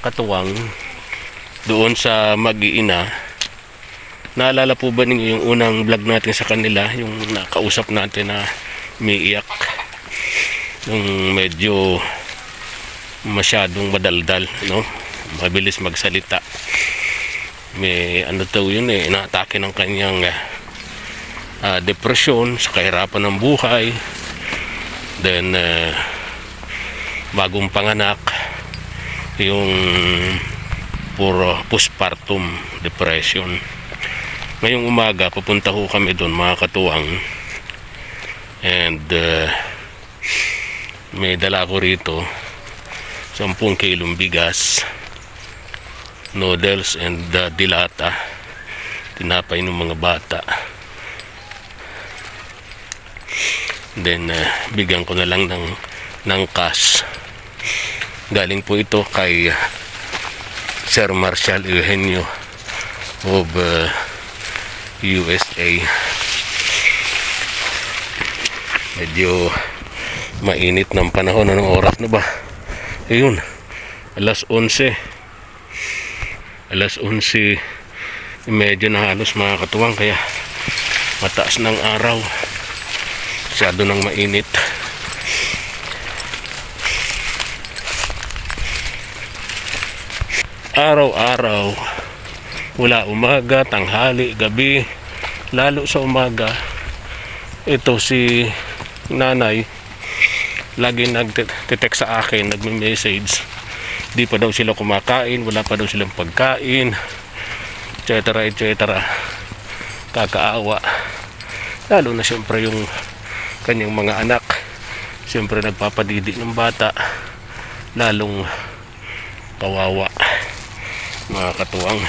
katuwang doon sa mag-iina. Naalala po ba ninyo yung unang vlog natin sa kanila, yung nakausap natin na umiiyak. Yung medyo masyadong madaldal, no? Mabilis magsalita. May ano daw yun eh, inaatake ng kanyang ah, depresyon sa kahirapan ng buhay. Then, ah, bagong panganak, yung puro postpartum depression. Ngayong umaga, pupunta ho kami doon mga katuwang. And uh, may dala ko rito 10 kilong bigas, noodles and uh, dilata. Tinapay ng mga bata. Then uh, bigyan ko na lang ng ng cash. Galing po ito kay Sir Marshall Eugenio of uh, USA. Medyo mainit ng panahon. Anong oras na ba? Ayun. Alas 11. Alas 11. Medyo na halos mga katuwang kaya mataas ng araw. Masyado nang mainit. Araw-araw mula umaga, tanghali, gabi, lalo sa umaga, ito si nanay, lagi nagte-text sa akin, nagme-message, di pa daw sila kumakain, wala pa daw silang pagkain, etc. etc. Kakaawa. Lalo na siyempre yung kanyang mga anak, siyempre nagpapadidi ng bata, lalong kawawa mga katuwang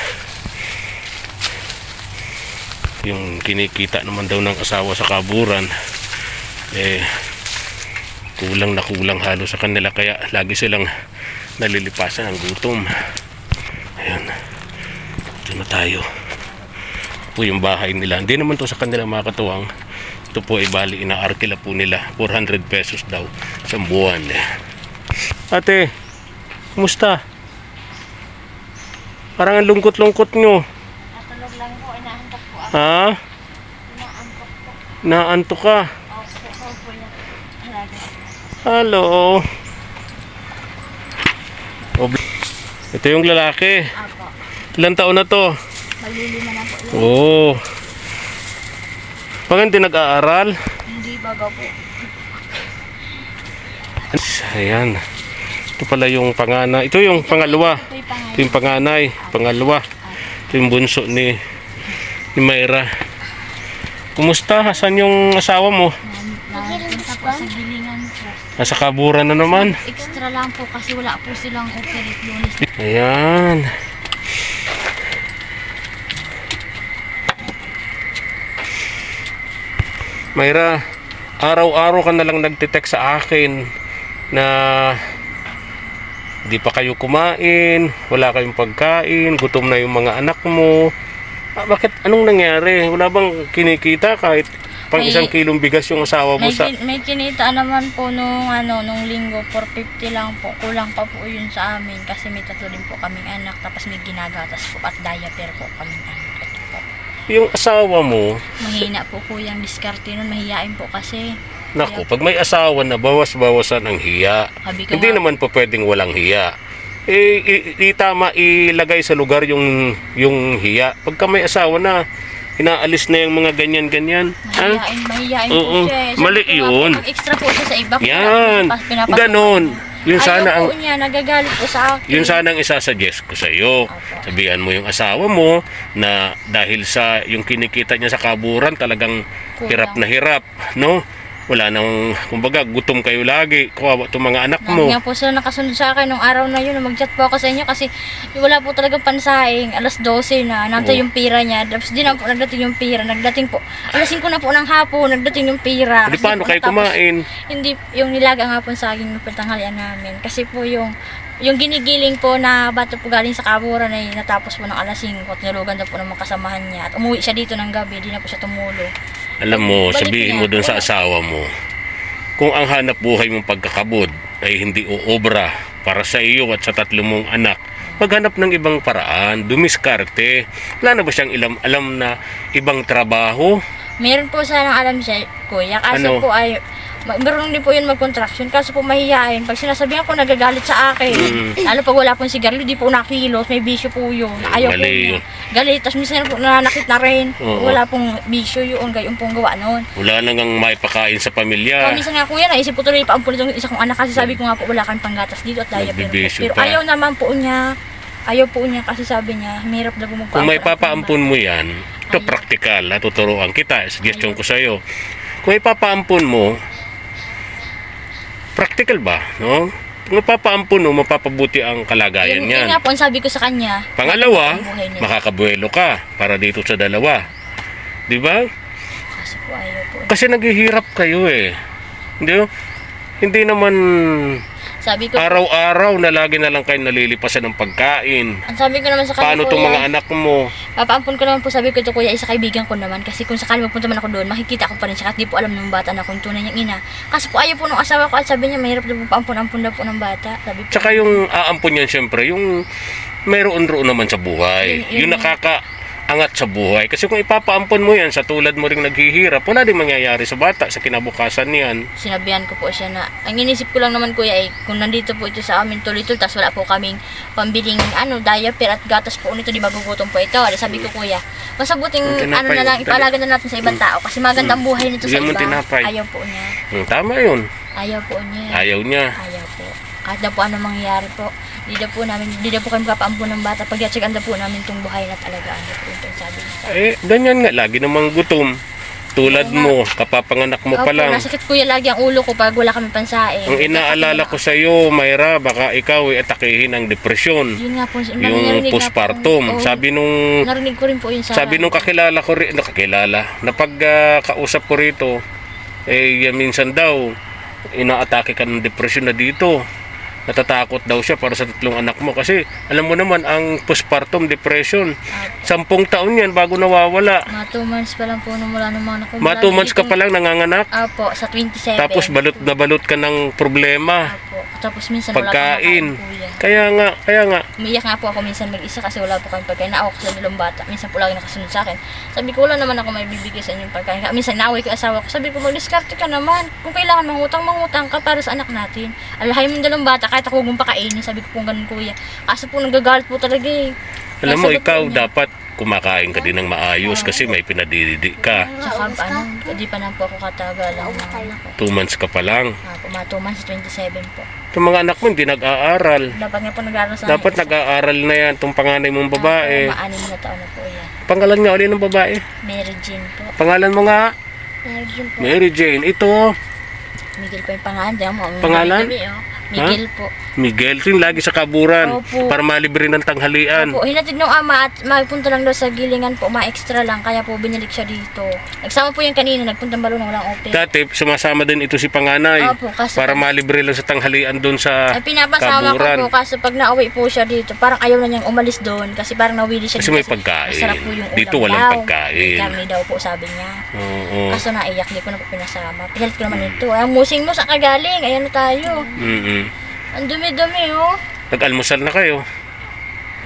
yung kinikita naman daw ng asawa sa kaburan eh kulang na kulang halo sa kanila kaya lagi silang nalilipasan ng gutom. Ayan. Ito na tayo. Po yung bahay nila. Hindi naman to sa kanila mga katuwang. Ito po ay bali inaarkila po nila. 400 pesos daw sa buwan. Ate kumusta parang ang lungkot-lungkot nyo Natulog lang po, inaantok po ako. ha Inaantok po. naanto ka Opo, opo yan. Talaga. Hello. Ob- Ito yung lalaki. Apo. Ilang taon na to? Malilima na po. Oo. Pag hindi nag-aaral. Hindi baga po. Ayan. Ito pala yung pangana. Ito yung pangalawa. Ito yung Ito yung panganay. Pangalawa. Ito yung bunso ni, ni Mayra. Kumusta? Asan yung asawa mo? Napunta po sa gilingan po. Nasa kaburan na naman. Extra lang po kasi wala po silang operate lunes. Ayan. Mayra, araw-araw ka na lang nagtitext sa akin na di pa kayo kumain, wala kayong pagkain, gutom na yung mga anak mo. Ah, bakit? Anong nangyari? Wala bang kinikita kahit pang May- isang kilong bigas yung asawa mo May, sa... may kinita naman po nung ano nung linggo 450 lang po. Kulang pa po yun sa amin kasi may tatlo din po kaming anak tapos may ginagatas po at diaper po kaming anak. Ito po. Yung asawa mo, Mahina po po yung diskarte nun. Mahihain po kasi. Naku, pag may asawa na bawas-bawasan ang hiya. Hindi nga, naman po pwedeng walang hiya. Eh, i- i- tama ilagay sa lugar yung yung hiya. Pagka may asawa na, inaalis na yung mga ganyan-ganyan. Ha? mahihain, mahihain Oo, po siya. eh. Sabi mali ko nga yun. Pag extra po siya sa iba. Yan. pinapa- pinapasukan Ganon. niya. Yun sana Ayaw ang po niya, nagagalit po sa akin. yun sana ang isasuggest ko sa iyo. Sabihan mo yung asawa mo na dahil sa yung kinikita niya sa kaburan talagang Kulang. hirap na hirap, no? Wala nang, kumbaga, gutom kayo lagi. Kawawa itong mga anak mo. nga po sila nakasunod sa akin nung araw na yun. Mag-chat po ako sa inyo kasi wala po talagang pansaing. Alas 12 na. Nantay Oo. yung pira niya. Tapos di na po nagdating yung pira. Nagdating po. Alas 5 na po ng hapon. Nagdating yung pira. Hindi paano kayo kumain? Hindi, yung nilaga nga po sa akin yung pantanghalian namin. Kasi po yung yung ginigiling po na bata po galing sa kaburan ay natapos po ng alas 5 at nilugan daw po ng mga kasamahan niya. At umuwi siya dito ng gabi, di na po siya tumulo. Alam mo, Balik sabihin mo dun sa asawa mo, kung ang hanap buhay mong pagkakabod ay hindi uobra para sa iyo at sa tatlo mong anak, maghanap ng ibang paraan, dumiskarte. Wala na ba siyang ilam, alam na ibang trabaho? Meron po sanang alam siya, kuya. Kaso Ano? po ay, ma- meron din po yun mag-contraction. Kaso po mahihain. Pag sinasabihan ko, nagagalit sa akin. Mm. Lalo pag wala pong sigarilyo, di po nakilos. May bisyo po yun. Ayaw po Mali. niya. Galit. Tapos minsan po nanakit na rin. Oo. Wala pong bisyo yun. Gayon pong gawa noon. Wala nang maipakain sa pamilya. Minsan nga kuya, naisip ko tuloy pa ang itong isa kong anak kasi sabi ko nga po wala kang panggatas dito at daya pero, Nagbibisyo pero pa. ayaw naman po niya. Ayaw po niya kasi sabi niya, mahirap daw magpaampun. Kung may papaampun mo yan, ito practical, natuturuan kita, suggestion ko sa'yo. Kung ipapaampun mo, practical ba? No? Kung ipapaampun mo, mapapabuti ang kalagayan Yun, yun niyan. nga po ang sabi ko sa kanya. Pangalawa, makakabuelo ka para dito sa dalawa. Di ba? Kasi po ayaw po. Kasi naghihirap kayo eh. Hindi, hindi naman Sabi ko, araw-araw na lagi na lang kayo nalilipasan ng pagkain. ang sabi ko naman sa kanya, Paano kuya, mga anak mo? Papaampun ko naman po sabi ko ito kuya, isa kaibigan ko naman kasi kung sakali magpunta man ako doon, makikita ko pa rin siya kahit di po alam ng bata na kung tunay niyang ina. Kasi po ayaw po ng asawa ko at sabi niya mahirap daw po paampun-ampun daw po ng bata. Sabi po, Tsaka yung aampun yan syempre, yung meron roon naman sa buhay. Yun- yun Yung nakakaangat sa buhay. Kasi kung ipapaampun mo yan sa tulad mo ring naghihirap, wala din mangyayari sa bata sa kinabukasan niyan. sinabihan ko po siya na, ang inisip ko lang naman kuya ay kung nandito po ito sa amin tuloy-tuloy, tapos wala po kaming pambiling ano, diaper at gatas po nito, di magugutom po ito. Di sabi ko kuya, mas mabuting Yung tinapay, ano na lang, dali. ipalaga na natin sa ibang tao kasi magandang buhay nito sa iba. tinapay. Ayaw po niya. Hmm, tama yun. Ayaw po niya. Ayaw niya. Ayaw po. Kahit na po ano mangyayari po, di na po namin, di na po kami kapaampun ng bata. Pag yatsagan na po namin itong buhay na talagaan na po ito, sabi niya. Eh, ganyan nga. Lagi namang gutom. Tulad mo, kapapanganak mo pa Opo, lang. nasakit kuya lagi ang ulo ko pag wala kami pansaing. Ang inaalala ko sa iyo, Mayra, baka ikaw ay atakihin ng depresyon. Yun nga po, Yung narinig nga po- postpartum. Oo, Sabi nung narinig ko rin po yun sa... Sabi nung kakilala ko rin, nakakilala, na pag ah, kausap ko rito, eh minsan daw, inaatake ka ng depression na dito. Natatakot daw siya para sa tatlong anak mo kasi alam mo naman ang postpartum depression. Sampung taon yan bago nawawala. Mga 2 months pa lang po nung wala ng mga anak ko. Mga two months ka pa lang nanganganak. Opo, sa 27. Tapos balot na balot ka ng problema. Opo. Tapos minsan wala Pagkain. kuya. Kaya nga, kaya nga. Umiyak nga po ako minsan mag-isa kasi wala po kami pagkain. Naawa ko sa dalawang bata. Minsan po lagi nakasunod sa akin. Sabi ko, wala naman ako may bibigay sa inyong pagkain. Minsan naaway ko asawa ko. Sabi ko, mag-discarte ka naman. Kung kailangan mangutang, mangutang ka para sa anak natin. Alahay mo dalawang bata, kahit ako mong pakainin. Sabi ko kung ganun kuya. Kaso po nagagalit po talaga eh. Alam mo, po ikaw niya. dapat kumakain ka din ng maayos kasi may pinadididi ka. Tsaka ano, hindi pa na po ako katagalan. Two months ka pa lang. Ah, po, mga 2 months, 27 po. Itong mga anak mo hindi nag-aaral. Dapat nga po nag-aaral sa Dapat nag-aaral na yan, itong panganay mong babae. Maanim na taon na po yan. Pangalan nga ulit ng babae. Mary Jean po. Pangalan mo nga, Mary Jean po. Mary Jane. Ito, Miguel po yung pangalan. Diyan mo. ang Pangalan? gabi, oh. Miguel po. Miguel. Ito yung lagi sa kaburan. Opo. Para malibre ng tanghalian. Opo, hinatid ng ama at magpunta lang daw sa gilingan po, ma-extra lang, kaya po binalik siya dito. Nagsama po yung kanina, nagpuntang balo na walang open. Dati, sumasama din ito si panganay. Opo, kasi- Para malibre lang sa tanghalian doon sa Ay, pinapasama kaburan. ko po kasi pag nauwi po siya dito, parang ayaw na niyang umalis doon kasi parang nawili siya Kasi dito. may pagkain. Masarap po yung ulam Dito walang daw. pagkain. Karne daw po sabi niya. Oo. Kaso naiyak, di ko na po pinasama. Pilit ko naman ito. Ay, ang musing mo sa kagaling. Ayan na tayo. Mm-mm. Ang dumi-dumi, oh. Nag-almusal na kayo.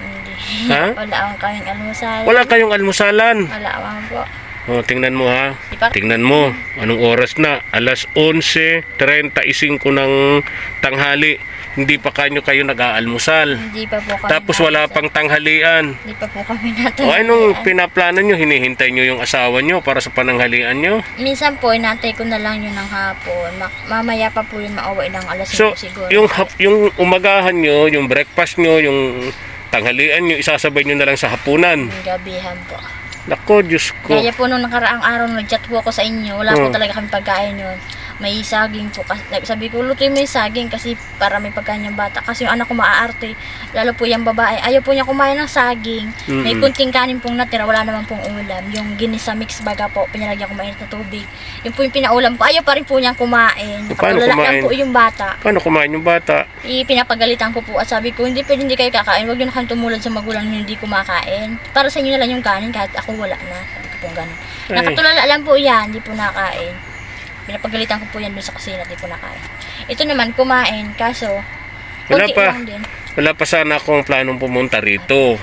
Hindi. Ha? Wala akong kaming almusal. Wala kayong almusalan. Wala akong po. Oh, tingnan mo ha. Tingnan mo. Anong oras na? Alas 11.35 ng tanghali. Hindi pa kanyo kayo nag-aalmusal. Hindi pa po kami Tapos wala pang tanghalian. Hindi pa po kami natin. O anong pinaplano nyo? Hinihintay nyo yung asawa nyo para sa pananghalian nyo? Minsan po, inantay ko na lang yun ng hapon. Ma- mamaya pa po yun mauwi ng alas 5 So, siguro. yung, hap- yung umagahan nyo, yung breakfast nyo, yung tanghalian nyo, isasabay nyo na lang sa hapunan. Yung gabihan po. Nako, Diyos ko. Kaya po nung nakaraang araw, nag-chat po ako sa inyo. Wala po Hmm. talaga kami pagkain yun. May saging po. Kasi, sabi ko, lutuin mo yung saging kasi para may pagkain yung bata. Kasi yung anak ko maaarte. Lalo po yung babae. Ayaw po niya kumain ng saging. May Mm-mm. kunting kanin pong natira. Wala naman pong ulam. Yung ginisa mix baga po. Pinalagyan ko mainit na tubig. Yung po yung pinaulam ko. Ayaw pa rin po niyang kumain. Paano Nakatulala kumain? po yung bata. Paano kumain yung bata? Ipinapagalitan ko po at sabi ko, hindi pwede hindi kayo kakain. Huwag nyo na kayong tumulad sa magulang hindi kumakain. Para sa inyo na lang yung kanin kahit ako wala na. Sabi ko po ganun. Nakatulala lang po yan, hindi po nakain. Pinapagalitan ko po yan doon sa kusina, hindi po nakain. Ito naman, kumain, kaso, Wala pa. lang din. wala pa sana akong planong pumunta rito.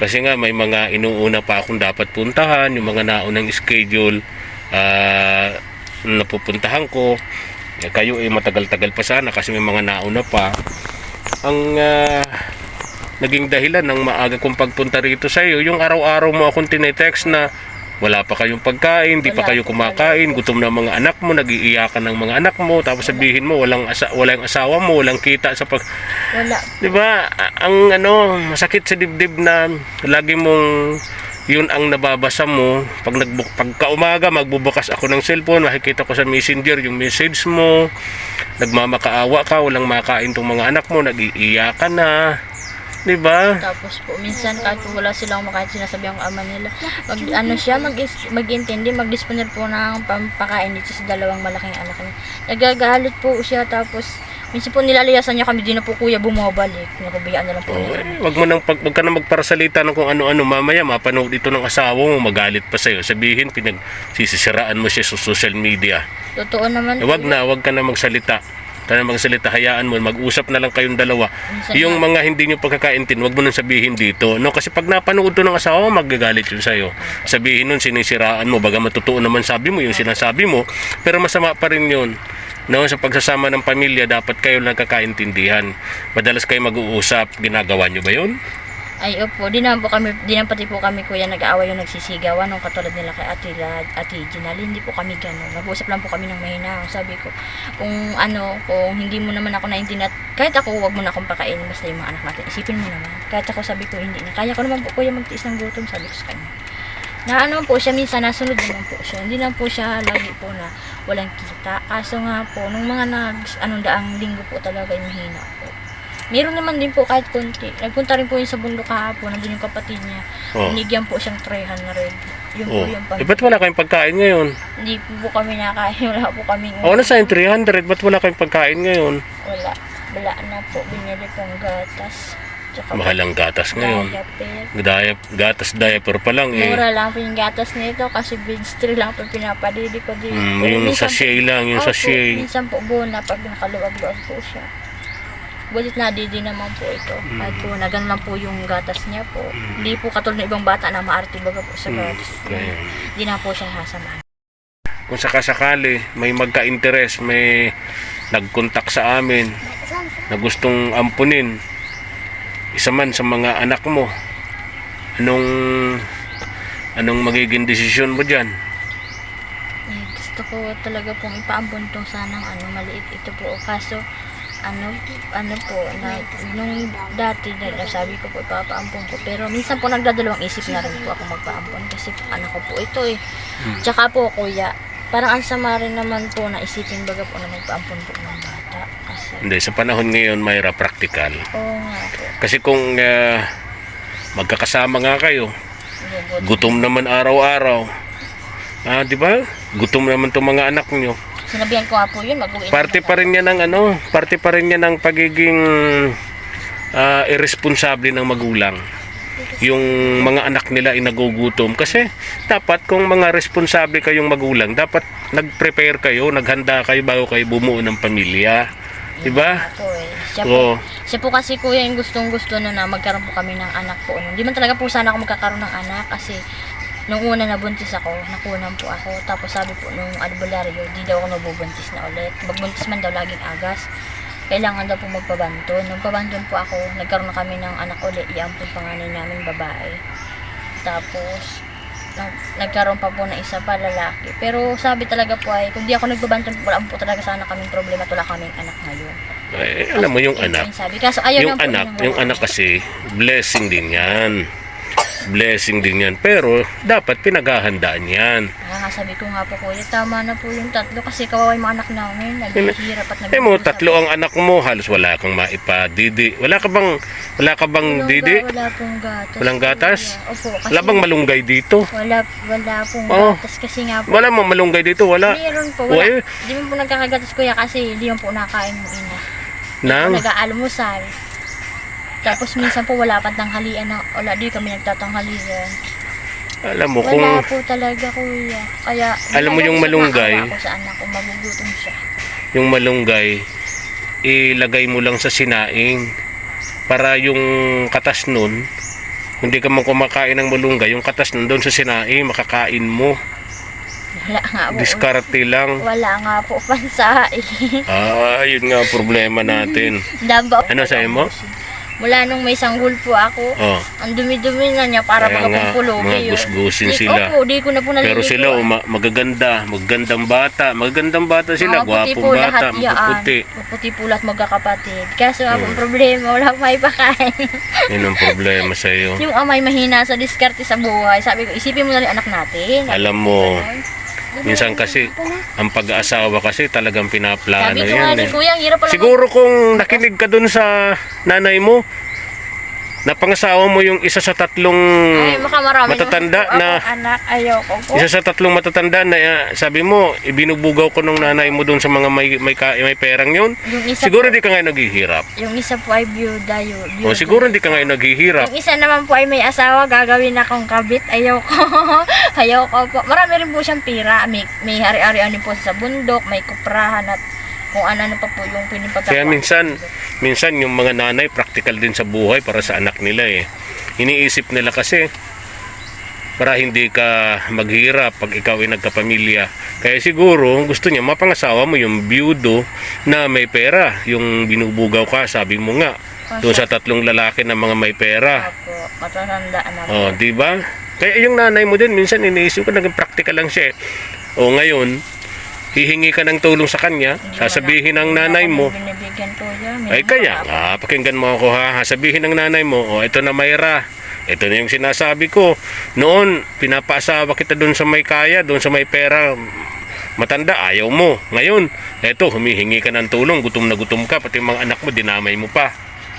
Kasi nga may mga inuuna pa akong dapat puntahan, yung mga naunang schedule ah na pupuntahan ko. Eh, kayo ay matagal-tagal pa sana kasi may mga nauna pa. Ang ah, naging dahilan ng maaga kong pagpunta rito sa iyo, yung araw-araw mo akong tinetext na wala pa kayong pagkain, di pa kayo kumakain, gutom na mga anak mo, nagiiyakan ng mga anak mo, tapos sabihin mo walang asa, walang asawa mo, walang kita sa pag Wala. 'Di ba? Ang ano, masakit sa dibdib na lagi mong yun ang nababasa mo. Pag nagbuk pagka umaga magbubukas ako ng cellphone makikita ko sa messenger yung message mo. Nagmamakaawa ka walang makain tong mga anak mo nag-iiyakan na 'di ba Tapos po, minsan kahit po wala silang makain sinasabi ang ama nila, mag, ano siya, mag, mag-intindi, mag-disponer po ng pampakain dito sa dalawang malaking anak niya. Nagagalit po siya, tapos minsan po nilalayasan niya kami, di na po kuya bumabalik. Napabayaan na lang po Oh, niya. eh, wag mo nang pag, wag ka na magparasalita ng kung ano-ano mamaya mapanood ito ng asawa mo magalit pa sa'yo sabihin pinagsisisiraan mo siya sa social media Totoo naman Eh, wag na, wag ka na magsalita. Ka na magsalita, hayaan mo, mag-usap na lang kayong dalawa. Minsan Yung mga hindi nyo pagkakaintin, wag mo nang sabihin dito. No? Kasi pag napanood to ng asawa mo, magagalit yun sa'yo. Sabihin nun, sinisiraan mo. Baga matotoo naman sabi mo, yung sinasabi mo. Pero masama pa rin yun. No, sa pagsasama ng pamilya, dapat kayo lang kakaintindihan. Madalas kayo mag-uusap, ginagawa nyo ba yun? Ay, opo, di naman po kami, di naman pati po kami kuya nag-aaway yung nagsisigawan nung katulad nila kay Ate Lad, Ate Ginal, hindi po kami gano'n. Nag-uusap lang po kami ng mahina. Sabi ko, kung ano, kung hindi mo naman ako naintindihan, kahit ako, wag mo na akong pakainin, basta yung mga anak natin, isipin mo naman. Kahit ako sabi ko, hindi na. Kaya ko naman po kuya magtiis ng gutom, sabi ko sa kanya. Na ano po siya, minsan nasunod naman po siya. Hindi lang po siya lagi po na walang kita. Kaso nga po, nung mga nag, anong daang linggo po talaga yung mahina. Meron naman din po kahit konti. Nagpunta rin po yun sa bundok kahapon, nandun yung kapatid niya. Oh. Binigyan po siyang 300. Yun Oh. po yung pang... Eh, ba't wala kayong pagkain ngayon? Hindi po, po kami nakain. Wala po kami. O, ano sa'yo 300? Ba't wala kayong pagkain ngayon? Wala. Wala na po. Binili pong gatas. Tsaka Mahal ang gatas ngayon. diaper. Diap, gatas diaper pa lang eh. Mura lang po yung gatas nito kasi binstri lang po pinapadili ko din. Mm, yung minsan po- sachet lang, yung Opo, sachet. Minsan po buo na pag nakaluwag-luwag po siya. Bulit na didi naman po ito. Mm. Kahit po nagan lang po yung gatas niya po. Hindi po katulad ng ibang bata na maarte baga po sa Mm, gatas. Hindi na po siya sasamahan. Kung sakasakali may magka-interest, may nag-contact sa amin na gustong ampunin isa man sa mga anak mo, anong anong magiging desisyon mo diyan? Eh, gusto ko talaga pong ipaampon tong sanang ano, maliit ito po. Kaso, ano, ano po, na, nung dati, na, sabi ko po ipapaampon ko. Pero minsan po nagdadalawang isip na rin po ako magpaampon kasi anak ko po ito eh. Tsaka po, kuya, parang ang sama rin naman po na isipin baga po na magpaampon po ng bata. Kasi, Hindi, sa panahon ngayon mayra practical. oo nga po. Kasi kung ah, magkakasama nga kayo, gutom naman araw-araw. Ah, di ba? Gutom naman 'tong mga anak niyo. Sinabihan ko nga po yun, mag-uwi na Parte pa rin yan ng ano, parte pa rin yan ng pagiging ah, irresponsable ng magulang. Yung mga anak nila ay nagugutom. Kasi dapat kung mga responsable kayong magulang, dapat nag-prepare kayo, naghanda kayo bago kayo bumuo ng pamilya. Diba? Po, eh. Siya po. Siya po kasi kuya yung gustong gusto na na magkaroon po kami ng anak po. Hindi man talaga po sana ako magkakaroon ng anak kasi nung una nabuntis ako, nakunan po ako. Tapos sabi po nung albularyo, di daw ako nabubuntis na ulit. Magbuntis man daw laging agas. Kailangan daw po magpabanton. Nung pabanton po ako, nagkaroon na kami ng anak ulit. Iampun panganay namin babae. Tapos, nag- nagkaroon pa po ng isa pa lalaki. Pero sabi talaga po ay, kung di ako nagbabanton, wala po talaga sana kaming problema. Wala kaming anak ngayon. Eh, alam mo yung Yun anak, yung sabi. Kaso ayaw yung po anak, nilang yung wala. anak kasi blessing din yan. Blessing din yan. Pero dapat pinaghahandaan yan. Ah, sabi ko nga po kuya, tama na po yung tatlo kasi kawawa yung mga anak namin. Naghihirap at Eh mo, tatlo ang anak mo, halos wala kang maipadidi. Wala ka bang, wala ka bang Walang didi? ga- Wala pong gatas. Walang gatas? kuya. Opo, kasi Wala bang malunggay dito? wala, wala pong Oh. gatas kasi nga po. Wala mang malunggay dito, wala. Meron po, wala. Uy. Hindi mo po nagkakagatas kuya kasi hindi mo po nakain yung ina. Nang, Nag-aalmusal. Tapos minsan po wala pa tanghalian na, wala di kami nagtatanghalian. alam mo kung, Wala po talaga kuya. Kaya, Alam mo yung malunggay? ako sa anak ko, magugutom siya. yung malunggay, ilagay mo lang sa sinaing. para yung katas nun, hindi ka man kumakain ng malunggay, yung katas nun doon sa sinaing, makakain mo. Wala nga po. Diskarte lang. Wala nga po pansain. Ah, yun nga problema natin. Ano sa'yo mo? Mula nung may sanggol po ako, Oh. ang dumi-dumi na niya para Kaya mga pumpulogi yun. gusgusin Di- sila. Opo, di ko na po naliligo. Pero sila, uma, magaganda, magagandang bata. Magagandang bata sila, Mga gwapong po bata, lahat yan. puti. Puti po lahat magkakapatid. Kaso Hmm. problema, wala akong may pakain. Yun ang problema sa iyo. yung amay mahina sa diskarte sa buhay. Sabi ko, isipin mo na rin anak natin. Alam mo, minsan kasi, ang pag-aasawa kasi talagang pinaplano Sabi ko nga yan ni eh. kuya, ang hirap pala. Siguro kung nakinig ka dun sa nanay mo, na pangasawa mo yung isa sa tatlong Ay, matatanda na akong anak. Ayoko po. isa sa tatlong matatanda na uh, sabi mo ibinubugaw ko nung nanay mo doon sa mga may may, ka, may perang yun Yung isa siguro hindi ka ngayon naghihirap Yung isa po ay byuda yun. o siguro hindi ka ngayon naghihirap Yung isa naman po ay may asawa, gagawin akong kabit. Ayoko. Ayoko po. Marami rin po siyang pira. May, may hari-harian din po sa bundok, may kuprahan at kung ano-ano pa po yung pinipagkakuan. Kaya minsan, minsan yung mga nanay practical din sa buhay para sa anak nila eh. Iniisip nila kasi para hindi ka maghirap pag ikaw ay nagkapamilya. Kaya siguro gusto niya mapangasawa mo yung byudo na may pera, yung binubugaw ka, sabi mo nga. Doon sa tatlong lalaki na mga may pera. Opo, na. Oh, di ba? Kaya yung nanay mo din minsan iniisip ko naging practical lang siya. eh. O ngayon, hihingi ka ng tulong sa kanya, sasabihin ng nanay mo, ay kaya nga, pakinggan mo ako ha. Sabihin ng nanay mo, oh, ito na Mayra. Ito na yung sinasabi ko. Noon, pinapaasawa kita doon sa may kaya, doon sa may pera. Matanda, ayaw mo. Ngayon, eto, humihingi ka ng tulong, gutom na gutom ka, pati mga anak mo, dinamay mo pa.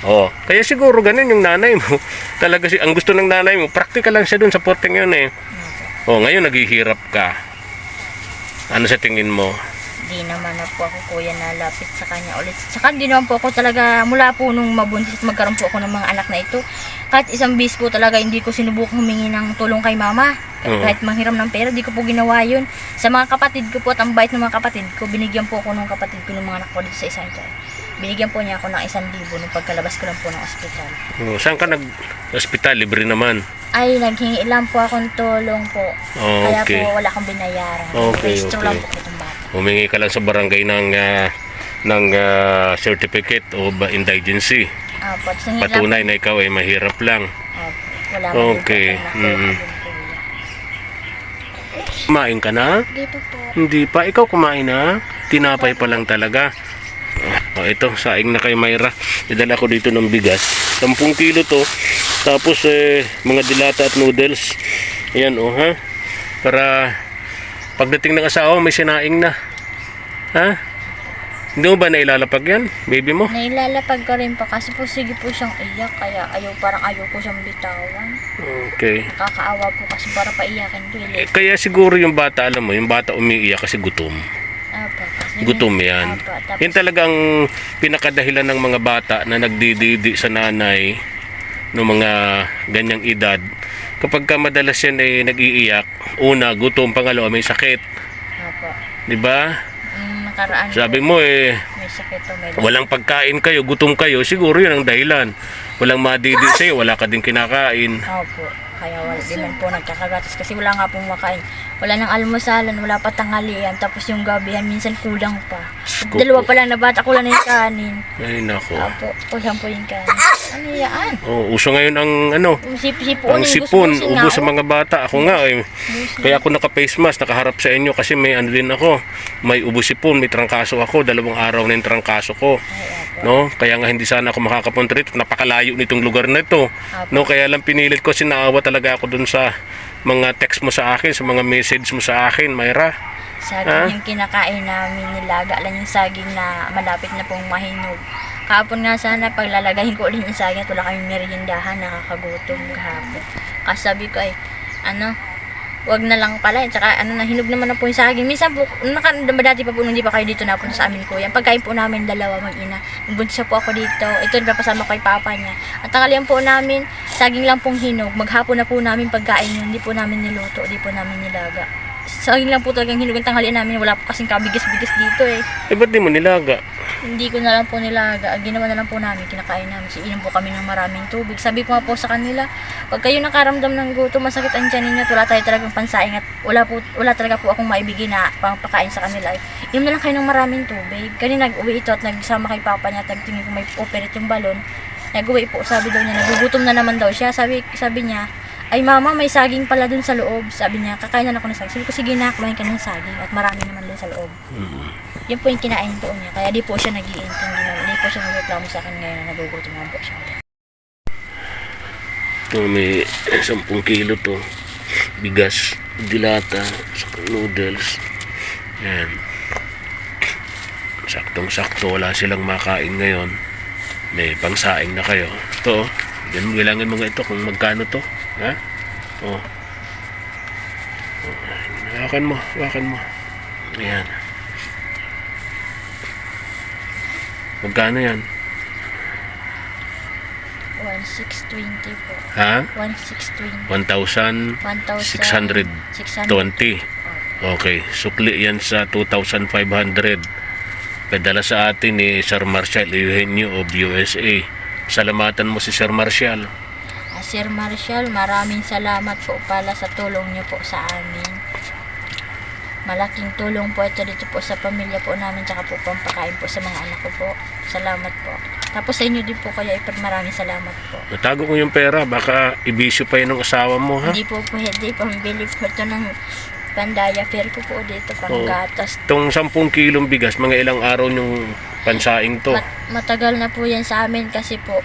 Oh, kaya siguro ganun yung nanay mo. Talaga si ang gusto ng nanay mo, practical lang siya doon sa porting yun eh. Oh, ngayon naghihirap ka. Ano sa tingin mo? Di naman na po ako kuya nalapit sa kanya ulit. Saka di naman po ako talaga mula po nung mabuntis at magkaroon po ako ng mga anak na ito. Kahit isang bis po talaga hindi ko sinubukang humingi ng tulong kay mama. Oo. Kahit manghiram ng pera, di ko po ginawa yun. Sa mga kapatid ko po at ang bait ng mga kapatid ko, binigyan po ako ng kapatid ko ng mga anak ko dito sa isang ito. Binigyan po niya ako ng isang libo nung pagkalabas ko lang po ng ospital. Oh, saan ka nag-hospital? Libre naman. Ay, naghingi lang po akong tulong po. Oh, Kaya okay. po wala akong binayaran. Okay, Restro okay. lang po. Humingi ka lang sa barangay ng ah, ng ah, certificate of indigency. Lang Patunay na ikaw ay mahirap lang. Opo, Wala Okay, po mm. Kumain ka na? Hindi pa po. Hindi pa. Ikaw kumain na? Tinapay pa lang talaga. Oh, ito, saing na kay Mayra. Idala ko dito ng bigas. 10 kilo to. Tapos eh, mga dilata at noodles. Ayan oh ha. Para pagdating ng asawa may sinaing na. Ha? Hindi mo ba nailalapag yan, baby mo? Nailalapag ko rin po kasi po sige po siyang iyak kaya ayaw parang ayaw ko siyang bitawan. Okay. Nakakaawa po kasi para paiyakin ko Eh, eh. kaya siguro yung bata, alam mo, yung bata umiiyak kasi gutom. Apo, kasi Gutom yan. Apo, tapos Yan talagang pinakadahilan ng mga bata na nagdididi sa nanay ng mga ganyang edad. Kapag ka madalas yan ay nag-iiyak, una, gutom, pangalawa, may sakit. Apo. 'Di ba? Mm, nakaraan Sabi po, mo eh, may sakit to, may walang pagkain kayo, gutom kayo, siguro yun ang dahilan. Walang madidi sa'yo, wala ka din kinakain. Opo. Kaya wala din man po nagkakagatas kasi wala nga pong makain. Wala nang almusalan, wala pa tanghalian. Tapos yung gabihan, minsan kulang pa. Ko Dalawa po. pa lang na bata, kulang na yung kanin. Ay nako. Opo, kulang po yung kanin. Ano yan? Oh, uso ngayon ang ano, Yung sip-sipon, ang sipon, ubo sa mga bata. Ako nga eh, Kaya ako naka-face mask, nakaharap sa inyo kasi may ano din ako. May ubo sipon, may trangkaso ako. Dalawang araw na yung trangkaso ko. Ay. No? Kaya nga hindi sana ako makakapunta rito. Napakalayo nitong lugar na ito. No? Kaya lang pinilit ko, sinaawa talaga ako dun sa mga text mo sa akin, sa mga message mo sa akin, Mayra. Saging Ah? yung kinakain namin, nilaga lang yung saging na malapit na pong mahinog. Kahapon nga sana, paglalagayin ko ulit yung saging at wala kaming meriendahan, nakakagutom kahapon. Kasi sabi ko ay, ano, wag na lang pala. Tsaka ano na, hinog naman na po yung saging. Minsan po, naka, dati pa po, nung hindi pa kayo dito na po sa amin kuya. Ang Pagkain po namin dalawa mag-ina. Buntis po ako dito. Ito rin papasama ko kay papa niya. At tanghalian po namin, saging lang pong hinog. Maghapon na po namin pagkain yun. Hindi po namin niluto, hindi po namin nilaga. Saging lang po talagang hinugang tanghalian namin. Wala po kasing kabigas-bigas dito eh. Eh, ba't di mo nilaga? Hindi ko na lang po nilaga. Ginawa na lang po namin, kinakain namin. So, inom po kami ng maraming tubig. Sabi ko nga po sa kanila, pag kayo nakaramdam ng gutom, masakit ang tiyan ninyo, wala tayo talagang pansaing at wala, po, wala talaga po akong maibigay na pangpakain sa kanila. Inom na lang kayo ng maraming tubig. Kanina nag-uwi ito at nagsama kay papa niya, tagtingin ko may operate yung balon. Nag-uwi po, sabi daw niya, nagugutom na naman daw siya. Sabi, sabi niya, ay mama, may saging pala dun sa loob. Sabi niya, kakain na ako ng saging. Sabi ko, sige na, kumain ka ng saging at marami naman dun sa loob. Mm. Yun po yung kinain po niya. Kaya di po siya nag-iintindi na. Hindi po siya nagreklamo sa akin ngayon na nagugutom na po siya. Ito may 10 kilo to. Bigas, dilata, saka noodles. Yan. Saktong-sakto, wala silang makain ngayon. May pangsaing na kayo. Ito, oh. Yan mo, kailangan mo nga ito kung magkano to. Ha? Oh. Hawakan mo, hawakan mo. Ayan. Magkano yan? 1,620 po. Ha? 1,620. 1,000 1,600. 620. Okay, sukli yan sa 2,500. Padala sa atin ni Sir Marshall Eugenio of USA. Salamatan mo si Sir Marshall. Sir Marshall, maraming salamat po pala sa tulong niyo po sa amin. Malaking tulong po ito dito po sa pamilya po namin tsaka po pampakain po sa mga anak ko po. Salamat po. Tapos sa inyo din po kaya ipag maraming salamat po. Natago ko yung pera, baka ibisyo pa yun ng asawa mo, ha? Hindi po pwede pambili po ito ng pandaya fair ko po dito Oo. panggatas. Itong 10 kilong bigas, mga ilang araw yung pansaing to. Mat- matagal na po yan sa amin kasi po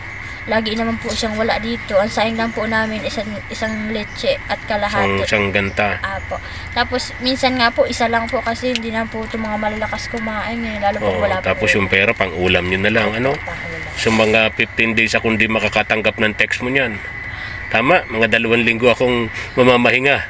lagi naman po siyang wala dito. Ang saing lang po namin isang, isang leche at Isang, kalahati. isang ganta. Apo. Tapos minsan nga po isa lang po kasi hindi na po itong mga malalakas kumain eh. Lalo po Oo, wala po. tapos yung pera, pang ulam nyo na lang, ano? So mga 15 days akong di makakatanggap ng text mo niyan. Tama, mga dalawang linggo akong mamamahinga.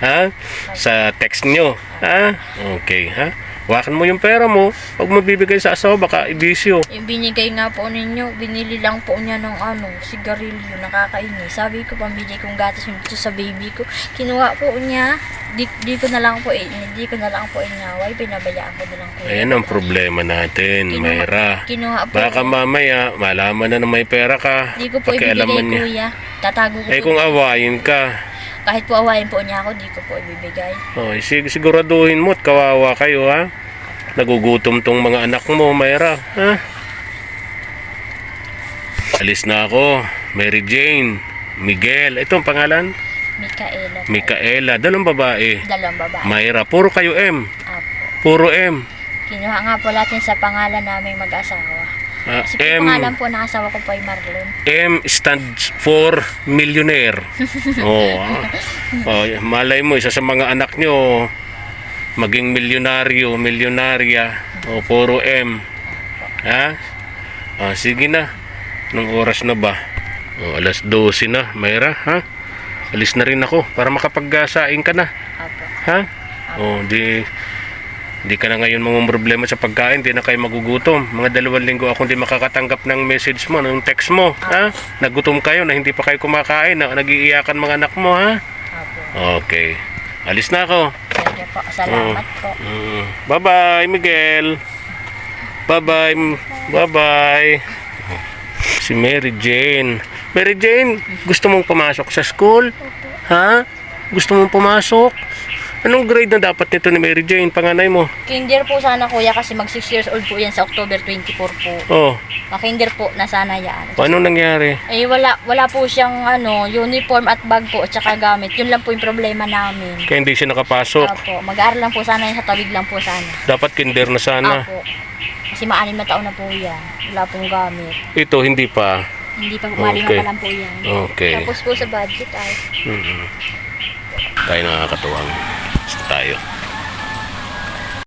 Ha? Sa text nyo. Ha? Okay, ha? Wakan mo yung pera mo. Huwag mo bibigay sa asawa, baka ibisyo. Yung binigay nga po ninyo, binili lang po niya ng ano, sigarilyo, nakakainis. Sabi ko, pambili kong gatas yung dito sa baby ko. Kinuha po niya, di, di ko na lang po, eh, di ko na lang po inyaway, pinabayaan ko na lang po. Ayan ang problema natin, Kinuha- Mayra. Kinuha po. Baka mamaya, malaman na na may pera ka. Di ko po ibibigay, kuya. Tatago ko Eh po. kung awayin ka, Kahit po awayin po niya ako, di ko po ibibigay. oh, sig- siguraduhin mo at kawawa kayo ha. Nagugutom tong mga anak mo, Mayra. Ha? Alis na ako. Mary Jane, Miguel. Ito ang pangalan? Mikaela. po. Micaela. Dalawang babae. Dalawang babae. Mayra. Puro kayo M. Apo. Puro M. Kinuha nga po natin sa pangalan namin mag-asawa. Ah, Kasi M. pangalan po ng asawa ko po ay Marlon. M stands for millionaire. oh, ah. oh, malay mo, isa sa mga anak nyo, maging milyonaryo, milyonarya. O, puro M. Ha? Ah, sige na. Nung oras na ba? Oh, alas 12 na, Mayra, ha? Alis na rin ako para makapagsaing ka na. Apo. Ha? Oh, di di ka na ngayon mga problema sa pagkain, di na kayo magugutom. Mga dalawang linggo ako hindi makakatanggap ng message mo, ng text mo, ha? Nagutom kayo na hindi pa kayo kumakain, na nagiiyakan mga anak mo, ha? Okay. Alis na ako. Sige po. Salamat po. Mm. Bye-bye, Miguel. Bye-bye. Bye-bye. Si Mary Jane. Mary Jane, gusto mong pumasok sa school? Ha? Gusto mong pumasok? Anong grade na dapat nito ni Mary Jane, panganay mo? Kinder po sana kuya kasi mag 6 years old po yan sa October 24 po. Oh, Makinder po na sana yan. o anong nangyari? Eh wala wala po siyang ano, uniform at bag po at saka gamit. Yun lang po yung problema namin. Kaya hindi siya nakapasok. Apo, mag-aaral lang po sana yan sa tawid lang po sana. Dapat kinder na sana. Apo. Kasi maanim na taon na po yan. Wala pong gamit. Ito, hindi pa. Hindi pa malima Okay. pa lang po yan. Okay. Tapos po sa budget ay Mm-hmm. Tayo nakakatuwang. Basta tayo.